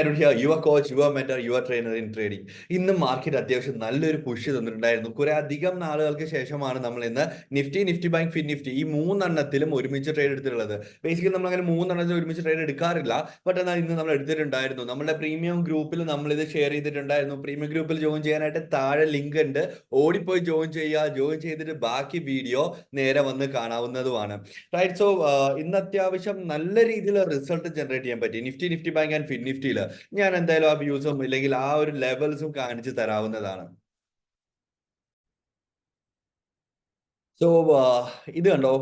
Arun here coach your mentor your trainer in trading ഇന്ന് market അത്യാവശ്യം നല്ലൊരു push തന്നിട്ടുണ്ടായിരുന്നു. കുറെ അധികം നാളുകൾക്ക് ശേഷമാണ് നമ്മൾ ഇന്ന് നിഫ്റ്റി നിഫ്റ്റി ബാങ്ക് ഫിൻ നിഫ്റ്റി ഈ മൂന്നെണ്ണത്തിലും ഒരുമിച്ച് ട്രേഡ് എടുത്തിട്ടുള്ളത്. ബേസിക്കലി നമ്മൾ അങ്ങനെ മൂന്നെണ്ണത്തിൽ ഒരുമിച്ച് ട്രേഡ് എടുക്കാറില്ല. ബട്ട് എന്നാൽ ഇന്ന് നമ്മൾ എടുത്തിട്ടുണ്ടായിരുന്നു. നമ്മുടെ പ്രീമിയം ഗ്രൂപ്പിൽ നമ്മൾ ഇത് ഷെയർ ചെയ്തിട്ടുണ്ടായിരുന്നു. പ്രീമിയം ഗ്രൂപ്പിൽ ജോയിൻ ചെയ്യാനായിട്ട് താഴെ ലിങ്ക് ഉണ്ട്. ഓടിപ്പോയി ജോയിൻ ചെയ്യുക. ജോയിൻ ചെയ്തിട്ട് ബാക്കി വീഡിയോ നേരെ വന്ന് കാണാവുന്നതുമാണ്. റൈറ്റ് സോ ഇന്ന് അത്യാവശ്യം നല്ല രീതിയിൽ റിസൾട്ട് ജനറേറ്റ് ചെയ്യാൻ പറ്റി. Nifty Nifty bank and fin നിഫ്റ്റിയിൽ ഞാൻ എന്തായാലും ആ വ്യൂസും ഇല്ലെങ്കിൽ ആ ഒരു ലെവൽസും കാണിച്ചു തരാവുന്നതാണ്. സോ ഇത് കണ്ടോ?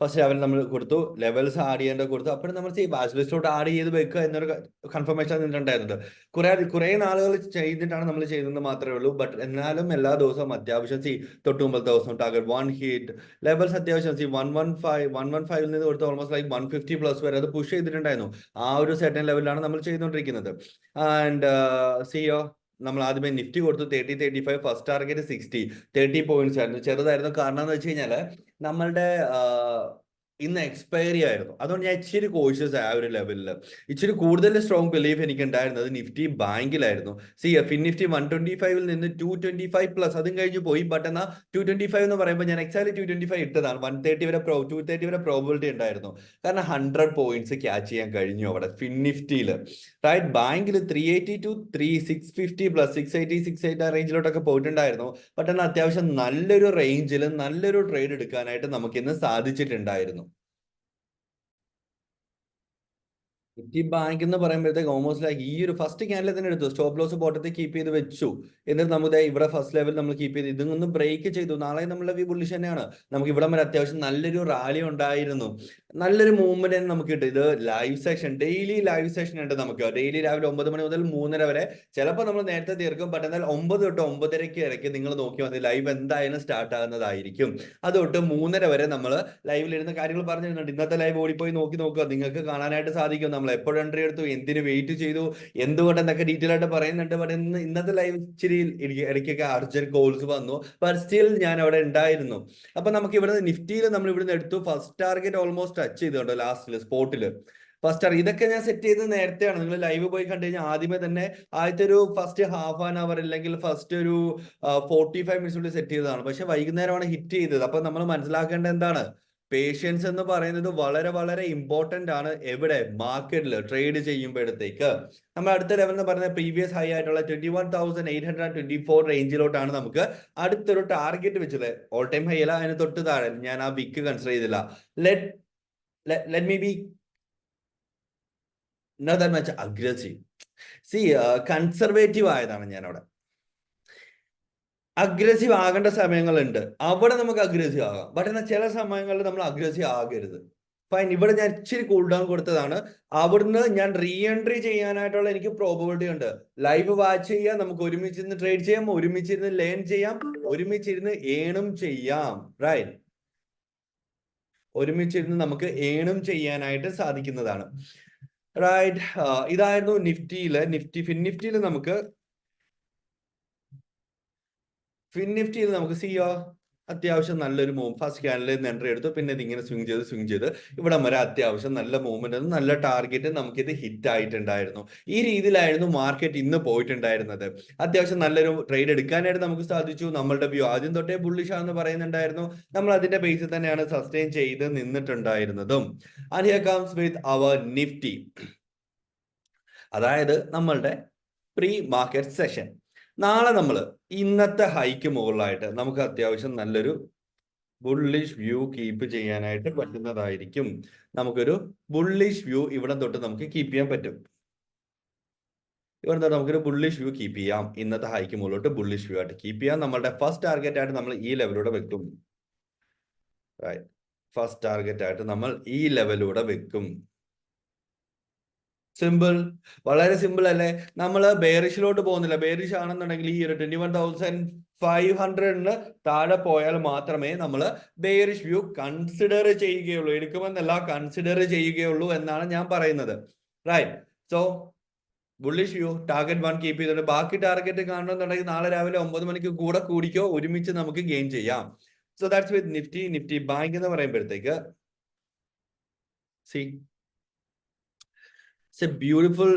ഫസ്റ്റ് ലെവൽ നമ്മൾ കൊടുത്തു. ലെവൽസ് ആഡ് ചെയ്യേണ്ട കൊടുത്തു. അപ്പോഴും നമ്മൾ ഈ ബാച്ച് ലിസ്റ്റോട്ട് ആഡ് ചെയ്ത് വെക്കുക എന്നൊരു കൺഫർമേഷൻ നിന്നിട്ടുണ്ടായിരുന്നത് കുറെ കുറെ നാളുകൾ ചെയ്തിട്ടാണ് നമ്മൾ ചെയ്യുന്നത് മാത്രമേ ഉള്ളൂ. ബട്ട് എന്നാലും എല്ലാ ദിവസവും അത്യാവശ്യം സി തൊട്ട് മുമ്പത്തെ ദിവസം ടാർഗറ്റ് വൺ ഹീറ്റ് ലെവൽസ് അത്യാവശ്യം C one one five one one ഫൈവിൽ നിന്ന് കൊടുത്ത് almost like one fifty plus വരെ അത് പുഷ് ചെയ്തിട്ടുണ്ടായിരുന്നു. ആ ഒരു സെക്കൻഡ് ലെവലിലാണ് നമ്മൾ ചെയ്തുകൊണ്ടിരിക്കുന്നത്. ആൻഡ് സിയോ നമ്മൾ ആദ്യമേ നിഫ്റ്റി കൊടുത്തു thirty thirty five first target sixty thirty points ആയിരുന്നു. ചെറുതായിരുന്നു കാരണം എന്ന് വെച്ച് കഴിഞ്ഞാൽ നമ്മളുടെ ഇന്ന് എക്സ്പയറി ആയിരുന്നു. അതുകൊണ്ട് ഞാൻ ഇച്ചിരി കോഷ്യസ് ആ ഒരു ലെവലിൽ ഇച്ചിരി കൂടുതൽ സ്ട്രോങ് ബിലീഫ് എനിക്ക് ഉണ്ടായിരുന്നത് Nifty ബാങ്കിലായിരുന്നു. C F in Nifty one twenty ഫൈവിൽ നിന്ന് ടു ട്വന്റി ഫൈവ് പ്ലസ് അതും കഴിഞ്ഞ് പോയി. ബട്ട് എന്നാൽ ടു ട്വന്റി ഫൈവ് എന്ന് പറയുമ്പോൾ ഞാൻ എക്സാക്ട് ടു ട്വന്റി ഫൈവ് ഇട്ടതാണ്. വൺ തേർട്ടി വരെ പ്രോ ടു തേർട്ടി വരെ പ്രോബിലിറ്റി ഉണ്ടായിരുന്നു. കാരണം ഹൺഡ്രഡ് പോയിന്റ്സ് ക്യാച്ച് ചെയ്യാൻ കഴിഞ്ഞു അവിടെ ഫിൻ നിഫ്റ്റിയിൽ. റൈറ്റ് ബാങ്കിൽ three eighty two three six fifty plus six eighty six eight ആ റേഞ്ചിലോട്ടൊക്കെ പോയിട്ടുണ്ടായിരുന്നു. ബട്ട് എന്നാൽ അത്യാവശ്യം നല്ലൊരു റേഞ്ചിൽ നല്ലൊരു ട്രേഡ് എടുക്കാനായിട്ട് നമുക്ക് ഇന്ന് സാധിച്ചിട്ടുണ്ടായിരുന്നു. നിഫ്റ്റി ബാങ്ക് എന്ന് പറയുമ്പോഴത്തേക്ക് ഓൾമോസ്റ്റ് ലൈക്ക് ഈ ഒരു ഫസ്റ്റ് ക്യാൻഡിൽ തന്നെ എടുത്തു. സ്റ്റോപ്പ് ലോസ് ബോട്ടത്തിൽ കീപ്പ് ചെയ്ത് വെച്ചു. എന്നിട്ട് നമുക്ക് ഇവിടെ ഫസ്റ്റ് ലെവൽ നമ്മൾ കീപ്പ് ചെയ്ത്. ഇതൊന്നും ബ്രേക്ക് ചെയ്തു. നാളെ നമ്മളുടെ വി ബുള്ളിഷ് തന്നെയാണ്. നമുക്ക് ഇവിടെ വരെ അത്യാവശ്യം നല്ലൊരു റാലി ഉണ്ടായിരുന്നു. നല്ലൊരു മൂവ്മെന്റ് തന്നെ നമുക്ക് കിട്ടും. ഇത് live session daily live session ഉണ്ട് നമുക്ക്. ഡെയിലി രാവിലെ ഒമ്പത് മണി മുതൽ മൂന്നര വരെ. ചിലപ്പോൾ നമ്മൾ നേരത്തെ തീർക്കും ബട്ട് എന്നാൽ ഒമ്പത് തൊട്ട് ഒമ്പതരയ്ക്ക് ഇറക്കി നിങ്ങൾ നോക്കി മതി ലൈവ് എന്തായാലും സ്റ്റാർട്ട് ആകുന്നതായിരിക്കും. അത് തൊട്ട് മൂന്നര വരെ നമ്മൾ ലൈവിലിരുന്ന് കാര്യങ്ങൾ പറഞ്ഞു പറഞ്ഞിരുന്നുണ്ട് ഇന്നത്തെ ലൈവ് ഓടിപ്പോയി നോക്കി നോക്കുക. നിങ്ങൾക്ക് കാണാനായിട്ട് സാധിക്കും. നമ്മൾ എപ്പോഴും എൻട്രി എടുത്തു എന്തിനു വെയിറ്റ് ചെയ്തു എന്തുകൊണ്ട് എന്നൊക്കെ ഡീറ്റെയിൽ ആയിട്ട് പറയുന്നുണ്ട്. ബട്ട് ഇന്ന് ഇന്നത്തെ ലൈവ് ഇച്ചിരി ഇടയ്ക്കൊക്കെ അർജന്റ് കോൾസ് വന്നു. ബട്ട് സ്റ്റിൽ ഞാൻ അവിടെ ഉണ്ടായിരുന്നു. അപ്പൊ നമുക്ക് ഇവിടെ നിഫ്റ്റിയിൽ നമ്മൾ ഇവിടുന്ന് എടുത്തു. ഫസ്റ്റ് ടാർഗറ്റ് ഓൾമോസ്റ്റ് ടച്ച് ചെയ്തുകൊണ്ട് ലാസ്റ്റിൽ സ്പോട്ടിൽ ഫസ്റ്റ് ഇതൊക്കെ ഞാൻ സെറ്റ് ചെയ്ത് നേരത്തെയാണ്. നിങ്ങൾ ലൈവ് പോയി കണ്ടു കഴിഞ്ഞാൽ ആദ്യമേ തന്നെ ആദ്യത്തെ ഒരു ഫസ്റ്റ് ഹാഫ് ആൻ അവർ അല്ലെങ്കിൽ ഫസ്റ്റ് ഒരു ഫോർട്ടി ഫൈവ് മിനിറ്റ്സ് സെറ്റ് ചെയ്തതാണ്. പക്ഷെ വൈകുന്നേരമാണ് ഹിറ്റ് ചെയ്തത്. അപ്പൊ നമ്മൾ മനസ്സിലാക്കേണ്ട എന്താണ്? പേഷ്യൻസ് എന്ന് പറയുന്നത് വളരെ വളരെ ഇമ്പോർട്ടന്റ് ആണ് എവിടെ? മാർക്കറ്റിൽ ട്രേഡ് ചെയ്യുമ്പോഴത്തേക്ക്. നമ്മൾ അടുത്ത ലെവൽ എന്ന് പറയുന്നത് പ്രീവിയസ് ഹൈ ആയിട്ടുള്ള twenty one thousand eight hundred twenty four റേഞ്ചിലോട്ടാണ് നമുക്ക് അടുത്തൊരു ടാർഗറ്റ് വെച്ചത്. ഓൾ ടൈം ഹൈ അല്ല. അതിന് തൊട്ട് താഴെ. ഞാൻ ആ വിക്ക് കൺസിഡർ ചെയ്തില്ല. Let let me be not that much aggressive. See, uh, conservative ആയതാണ് ഞാൻ അവിടെ അഗ്രസീവ് ആകേണ്ട സമയങ്ങളുണ്ട്. അവിടെ നമുക്ക് അഗ്രസീവ് ആകാം. ബട്ട് എന്നാൽ ചില സമയങ്ങളിൽ നമ്മൾ അഗ്രസീവ് ആകരുത്. ഫൈൻ ഇവിടെ ഞാൻ ഇച്ചിരി കൂൾ ഡൗൺ കൊടുത്തതാണ്. അവിടുന്ന് ഞാൻ റീ എൻട്രി ചെയ്യാനായിട്ടുള്ള എനിക്ക് പ്രോബിലിറ്റി ഉണ്ട്. ലൈവ് വാച്ച് ചെയ്യാം. നമുക്ക് ഒരുമിച്ചിരുന്ന് ട്രേഡ് ചെയ്യാം. ഒരുമിച്ചിരുന്ന് ലേൺ ചെയ്യാം. ഒരുമിച്ചിരുന്ന് ഏണും ചെയ്യാം. റൈറ്റ് ഒരുമിച്ചിരുന്ന് നമുക്ക് ഏണും ചെയ്യാനായിട്ട് സാധിക്കുന്നതാണ്. റൈറ്റ് ഇതായിരുന്നു നിഫ്റ്റിയിൽ നിഫ്റ്റി ഫിൻ നിഫ്റ്റിയിൽ നമുക്ക് ഫിൻ നിഫ്റ്റിയിൽ നമുക്ക് സിയോ അത്യാവശ്യം നല്ലൊരു മൂവ് ഫസ്റ്റ് ക്യാനിൽ നിന്ന് എൻട്രി എടുത്തു പിന്നെ ഇതിങ്ങനെ സ്വിങ് ചെയ്ത് സ്വിങ് ചെയ്ത്. ഇവിടെ വരെ അത്യാവശ്യം നല്ല മൂവ്മെന്റ് നല്ല ടാർഗറ്റ് നമുക്കിത് ഹിറ്റ് ആയിട്ടുണ്ടായിരുന്നു. ഈ രീതിയിലായിരുന്നു മാർക്കറ്റ് ഇന്ന് പോയിട്ടുണ്ടായിരുന്നത്. അത്യാവശ്യം നല്ലൊരു ട്രേഡ് എടുക്കാനായിട്ട് നമുക്ക് സാധിച്ചു. നമ്മളുടെ വ്യൂ ആദ്യം തൊട്ടേ ബുള്ളിഷ് ആണെന്ന് പറയുന്നുണ്ടായിരുന്നു. നമ്മൾ അതിന്റെ ബേസിൽ തന്നെയാണ് സസ്റ്റെയിൻ ചെയ്ത് നിന്നിട്ടുണ്ടായിരുന്നതും. And here comes with our Nifty അതായത് നമ്മളുടെ പ്രീ മാർക്കറ്റ് സെഷൻ നാളെ നമ്മൾ ഇന്നത്തെ ഹൈക്ക് മുകളിലായിട്ട് നമുക്ക് അത്യാവശ്യം നല്ലൊരു ബുള്ളിഷ് വ്യൂ കീപ്പ് ചെയ്യാനായിട്ട് പറ്റുന്നതായിരിക്കും. നമുക്കൊരു ബുള്ളിഷ് വ്യൂ ഇവിടെ തൊട്ട് നമുക്ക് കീപ്പ് ചെയ്യാൻ പറ്റും. ഇവിടെ തൊട്ട് നമുക്കൊരു ബുള്ളിഷ് വ്യൂ കീപ്പ് ചെയ്യാം. ഇന്നത്തെ ഹൈക്ക് മുകളിലോട്ട് ബുള്ളിഷ് വ്യൂ ആയിട്ട് കീപ്പ് ചെയ്യാം. നമ്മളുടെ ഫസ്റ്റ് ടാർഗറ്റ് ആയിട്ട് നമ്മൾ ഈ ലെവലിലൂടെ വെക്കും. ഫസ്റ്റ് ടാർഗറ്റ് ആയിട്ട് നമ്മൾ ഈ ലെവലിലൂടെ വെക്കും. സിമ്പിൾ വളരെ സിമ്പിൾ അല്ലേ? നമ്മൾ ബേറിഷിലോട്ട് പോകുന്നില്ല. ബേറിഷ് ആണെന്നുണ്ടെങ്കിൽ ഈ ഒരു ട്വന്റി വൺ തൗസൻഡ് ഫൈവ് ഹൺഡ്രഡിന് താഴെ പോയാൽ മാത്രമേ നമ്മൾ ബേറിഷ് വ്യൂ കൺസിഡർ ചെയ്യുകയുള്ളൂ. എടുക്കുമെന്നല്ല കൺസിഡർ ചെയ്യുകയുള്ളൂ എന്നാണ് ഞാൻ പറയുന്നത്. Right so bullish view target one keep ചെയ്തിട്ട് ബാക്കി ടാർഗറ്റ് കാണണമെന്നുണ്ടെങ്കിൽ നാളെ രാവിലെ ഒമ്പത് മണിക്ക് കൂടെ കൂടിക്കോ ഒരുമിച്ച് നമുക്ക് ഗെയിൻ ചെയ്യാം. So that's with Nifty Nifty bank എന്ന് പറയുമ്പോഴത്തേക്ക് C It's a beautiful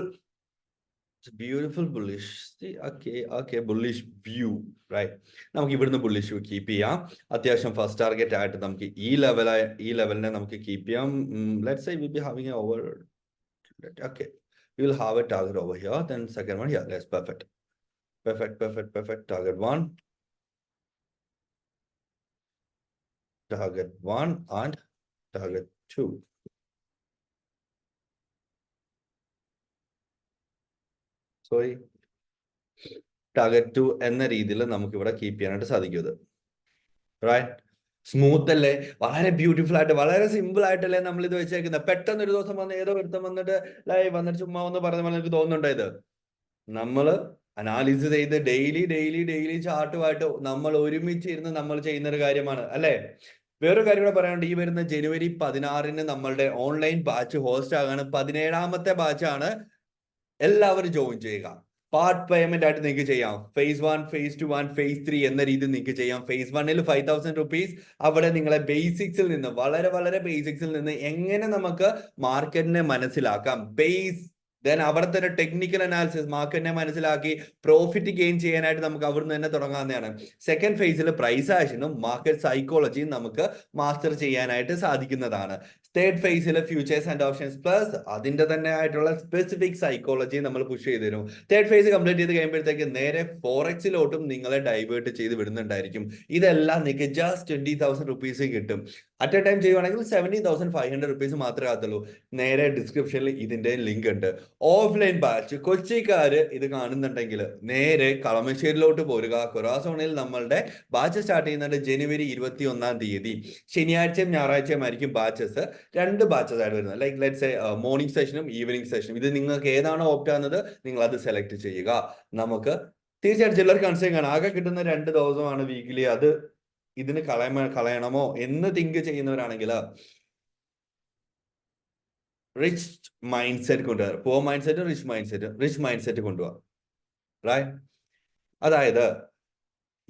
It's a beautiful bullish. See, okay, okay, bullish view, right? നമുക്ക് ഇവിടുന്ന് bullish view കീപ്പ് ചെയ്യാം അത്യാവശ്യം ഫസ്റ്റ് ടാർഗറ്റ് ആയിട്ട് നമുക്ക് ഈ ലെവൽ ഈ ലെവലിനെ നമുക്ക് കീപ്പ് ചെയ്യാം let say we be having over okay we will have a target over here then second one here that's perfect perfect perfect perfect target one target one and target two sorry target two എന്ന രീതിയിൽ നമുക്ക് ഇവിടെ keep ചെയ്യാനായിട്ട് സാധിക്കും right smooth അല്ലേ? വളരെ beautiful ആയിട്ട് വളരെ സിമ്പിൾ ആയിട്ടല്ലേ നമ്മൾ ഇത് വെച്ചേക്കുന്നത്. പെട്ടെന്ന് ഒരു ദിവസം വന്ന് ഏതോ ഒരുത്തം വന്നിട്ട് ലൈവ് വന്നിട്ട് ചുമ്മാ ഒന്ന് പറഞ്ഞ പോലെ എനിക്ക് തോന്നുന്നുണ്ടോ ഇത്? നമ്മൾ അനാലിസിസ് ചെയ്ത് ഡെയിലി ഡെയിലി ഡെയിലി ചാർട്ടുമായിട്ട് നമ്മൾ ഒരുമിച്ച് ഇരുന്ന് നമ്മൾ ചെയ്യുന്ന ഒരു കാര്യമാണ് അല്ലേ? വേറൊരു കാര്യം കൂടെ പറയാനുണ്ട്. ഈ വരുന്ന ജനുവരി പതിനാറിന് നമ്മളുടെ ഓൺലൈൻ ബാച്ച് ഹോസ്റ്റ് ആകാണ്. പതിനേഴാമത്തെ ബാച്ചാണ് എല്ലാവരും ജോയിൻ ചെയ്യുക. പാർട്ട് പേയ്മെന്റ് ആയിട്ട് നിങ്ങൾക്ക് ചെയ്യാം. Phase one phase two one phase three എന്ന രീതിയിൽ നിങ്ങൾക്ക് ചെയ്യാം. ഫേസ് വണ്ണിൽ ഫൈവ് തൗസൻഡ് റുപ്പീസ് അവിടെ നിങ്ങളെ ബേസിക്സിൽ നിന്ന് വളരെ വളരെ ബേസിക്സിൽ നിന്ന് എങ്ങനെ നമുക്ക് മാർക്കറ്റിനെ മനസ്സിലാക്കാം? ബേസ് ദെൻ അവിടെ തന്നെ ടെക്നിക്കൽ അനാലിസിസ് മാർക്കറ്റിനെ മനസ്സിലാക്കി പ്രോഫിറ്റ് ഗെയിൻ ചെയ്യാനായിട്ട് നമുക്ക് അവിടുന്ന് തന്നെ തുടങ്ങാവുന്നതാണ്. സെക്കൻഡ് ഫേസിൽ പ്രൈസ് ആക്ഷനും മാർക്കറ്റ് സൈക്കോളജിയും നമുക്ക് മാസ്റ്റർ ചെയ്യാനായിട്ട് സാധിക്കുന്നതാണ്. തേർഡ് ഫേസിൽ ഫ്യൂച്ചേഴ്സ് ആൻഡ് ഓപ്ഷൻസ് പ്ലസ് അതിന്റെ തന്നെ ആയിട്ടുള്ള സ്പെസിഫിക് സൈക്കോളജി നമ്മൾ പുഷ് ചെയ്ത് തരും. തേർഡ് ഫേസ് കംപ്ലീറ്റ് ചെയ്ത് കഴിയുമ്പോഴത്തേക്ക് നേരെ ഫോറക്സിലോട്ടും നിങ്ങളെ ഡൈവേർട്ട് ചെയ്ത് വിടുന്നുണ്ടായിരിക്കും. ഇതെല്ലാം നിങ്ങൾക്ക് ജസ്റ്റ് ട്വന്റി തൗസൻഡ് റുപ്പീസ് കിട്ടും. അറ്റ് എ ടൈം ചെയ്യുവാണെങ്കിൽ seventeen thousand five hundred rupees മാത്രമേ ആകത്തുള്ളൂ. നേരെ ഡിസ്ക്രിപ്ഷനിൽ ഇതിന്റെ ലിങ്ക് ഉണ്ട്. ഓഫ്ലൈൻ ബാച്ച് കൊച്ചിക്കാർ ഇത് കാണുന്നുണ്ടെങ്കിൽ നേരെ കളമശ്ശേരിയിലോട്ട് പോരുക. കൊറാസോണിൽ നമ്മളുടെ ബാച്ച് സ്റ്റാർട്ട് ചെയ്യുന്നുണ്ട് ജനുവരി ഇരുപത്തി ഒന്നാം തീയതി. ശനിയാഴ്ചയും ഞായറാഴ്ചയും ആയിരിക്കും ബാച്ചസ് രണ്ട് ബാച്ചസ് ആയിട്ട് വരുന്നത്. ലൈക്ക് ലെറ്റ്സ് മോർണിംഗ് സെഷനും ഈവനിങ് സെഷനും ഇത് നിങ്ങൾക്ക് ഏതാണ് ഓപ്റ്റ് ആകുന്നത് നിങ്ങൾ അത് സെലക്ട് ചെയ്യുക. നമുക്ക് തീർച്ചയായിട്ടും ചിലർ കൺസേൺ കാണാം. ആകെ കിട്ടുന്ന രണ്ട് ദിവസമാണ് വീക്കിലി അത് ഇതിന് കളയ കളയണമോ എന്ന് തിങ്ക് ചെയ്യുന്നവരാണെങ്കിൽ റിച്ച് മൈൻഡ് സെറ്റ് കൊണ്ടുവരാം. Poor mind set rich mind set rich mind set കൊണ്ടുപോകാം അതായത്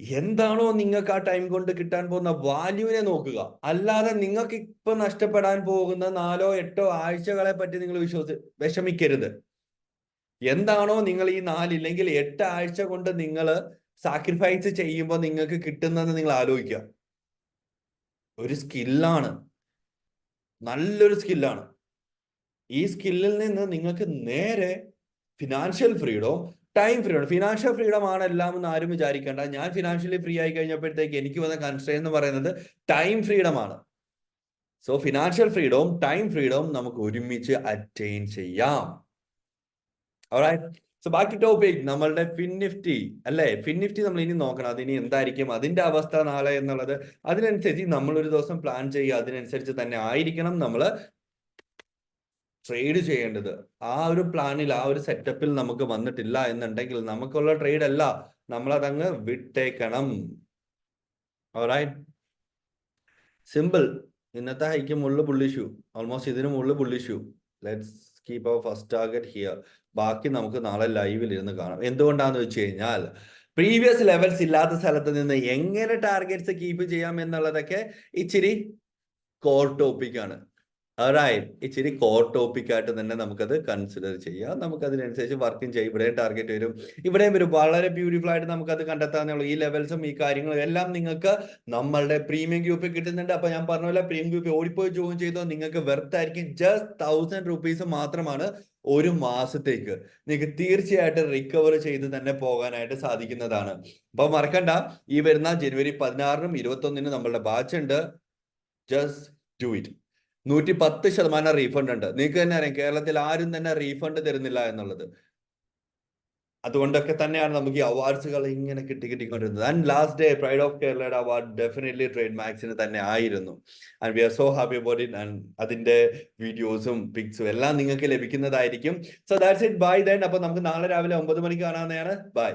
എന്താണോ നിങ്ങൾക്ക് ആ ടൈം കൊണ്ട് കിട്ടാൻ പോകുന്ന വാല്യൂവിനെ നോക്കുക. അല്ലാതെ നിങ്ങൾക്ക് ഇപ്പൊ നഷ്ടപ്പെടാൻ പോകുന്ന നാലോ എട്ടോ ആഴ്ചകളെ പറ്റി നിങ്ങൾ വിശ്വസി വിഷമിക്കരുത്. എന്താണോ നിങ്ങൾ ഈ നാലില്ലെങ്കിൽ എട്ട് ആഴ്ച കൊണ്ട് നിങ്ങൾ സാക്രിഫൈസ് ചെയ്യുമ്പോൾ നിങ്ങൾക്ക് കിട്ടുന്നതെന്ന് നിങ്ങൾ ആലോചിക്കുക. ഒരു സ്കില്ലാണ് നല്ലൊരു സ്കില്ലാണ് ഈ സ്കില്ലിൽ നിന്ന് നിങ്ങൾക്ക് നേരെ financial freedom time freedom financial freedom ആണ് എല്ലാം എന്ന് ആരും വിചാരിക്കേണ്ട. ഞാൻ ഫിനാൻഷ്യലി ഫ്രീ ആയി കഴിഞ്ഞപ്പോഴത്തേക്ക് എനിക്ക് വന്ന കൺസ്ട്രെയിൻ എന്ന് പറയുന്നത് ടൈം ഫ്രീഡം ആണ്. സോ ഫിനാൻഷ്യൽ ഫ്രീഡവും ടൈം ഫ്രീഡവും നമുക്ക് ഒരുമിച്ച് അറ്റൈൻ ചെയ്യാം. സോ ബാക്കി ടോപ്പിക് നമ്മളുടെ ഫിൻ നിഫ്റ്റി അല്ലെ? ഫിൻ നിഫ്റ്റി നമ്മൾ ഇനി നോക്കണം. അതിനി എന്തായിരിക്കും? അതിന്റെ അവസ്ഥ നാളെ എന്നുള്ളത് അതിനനുസരിച്ച് നമ്മൾ ഒരു ദിവസം പ്ലാൻ ചെയ്യുക. അതിനനുസരിച്ച് തന്നെ ആയിരിക്കണം നമ്മൾ ട്രേഡ് ചെയ്യേണ്ടത്. ആ ഒരു പ്ലാനിൽ ആ ഒരു സെറ്റപ്പിൽ നമുക്ക് വന്നിട്ടില്ല എന്നുണ്ടെങ്കിൽ നമുക്കുള്ള ട്രേഡ് അല്ല. നമ്മൾ അതങ്ങ് വിട്ടേക്കണം സിമ്പിൾ ഇന്നത്തെ ഹൈക്ക് മുകളിൽ പുള്ളിഷു ഓൾമോസ്റ്റ് ഇതിന് മുകളിൽ bullish let's keep our first target here ബാക്കി നമുക്ക് നാളെ ലൈവിൽ ഇരുന്ന് കാണാം. എന്തുകൊണ്ടാന്ന് വെച്ച് കഴിഞ്ഞാൽ പ്രീവിയസ് ലെവൽസ് ഇല്ലാത്ത സ്ഥലത്ത് നിന്ന് എങ്ങനെ ടാർഗറ്റ്സ് കീപ്പ് ചെയ്യാം എന്നുള്ളതൊക്കെ ഇച്ചിരി കോർ ടോപ്പിക് ആണ്. ഇച്ചിരി കോർ ടോപ്പിക് ആയിട്ട് തന്നെ നമുക്കത് കൺസിഡർ ചെയ്യാം. നമുക്ക് അതിനനുസരിച്ച് വർക്കും ചെയ്യാം. ഇവിടെയും ടാർഗറ്റ് വരും. ഇവിടെയും വരും. വളരെ ബ്യൂട്ടിഫുൾ ആയിട്ട് നമുക്ക് അത് കണ്ടെത്താന്നുള്ളൂ ഈ ലെവൽസും ഈ കാര്യങ്ങളും എല്ലാം നിങ്ങൾക്ക് നമ്മളുടെ പ്രീമിയം ഗ്രൂപ്പിൽ കിട്ടുന്നുണ്ട്. അപ്പൊ ഞാൻ പറഞ്ഞ പോലെ പ്രീമിയം ഗ്രൂപ്പിൽ ഓടിപ്പോയി ജോയിൻ ചെയ്തോ നിങ്ങൾക്ക് വെർത്ത് ആയിരിക്കും. ജസ്റ്റ് തൗസൻഡ് റുപ്പീസ് മാത്രമാണ് ഒരു മാസത്തേക്ക് നിങ്ങൾക്ക് തീർച്ചയായിട്ടും റിക്കവർ ചെയ്ത് തന്നെ പോകാനായിട്ട് സാധിക്കുന്നതാണ്. അപ്പൊ മറക്കണ്ട. ഈ വരുന്ന ജനുവരി പതിനാറിനും ഇരുപത്തി ഒന്നിനും നമ്മളുടെ ബാച്ച് ഉണ്ട്. ജസ്റ്റ് ഡു ഇറ്റ് നൂറ്റി പത്ത് ശതമാനം റീഫണ്ട് ഉണ്ട്. നിങ്ങൾക്ക് തന്നെ അറിയാം കേരളത്തിൽ ആരും തന്നെ റീഫണ്ട് തരുന്നില്ല എന്നുള്ളത്. അതുകൊണ്ടൊക്കെ തന്നെയാണ് നമുക്ക് ഈ അവാർഡ്സുകൾ ഇങ്ങനെ കിട്ടി കിട്ടിക്കൊണ്ടിരുന്നത്. And last day pride of കേരളയുടെ അവാർഡ് ഡെഫിനറ്റ്ലി ട്രേഡ് മാക്സിന് തന്നെ ആയിരുന്നു. And we are so happy about it and അതിന്റെ വീഡിയോസും പിക്സും എല്ലാം നിങ്ങൾക്ക് ലഭിക്കുന്നതായിരിക്കും. So that's it bye then അപ്പൊ നമുക്ക് നാളെ രാവിലെ ഒമ്പത് മണിക്ക് കാണാവുന്നതാണ്. ബൈ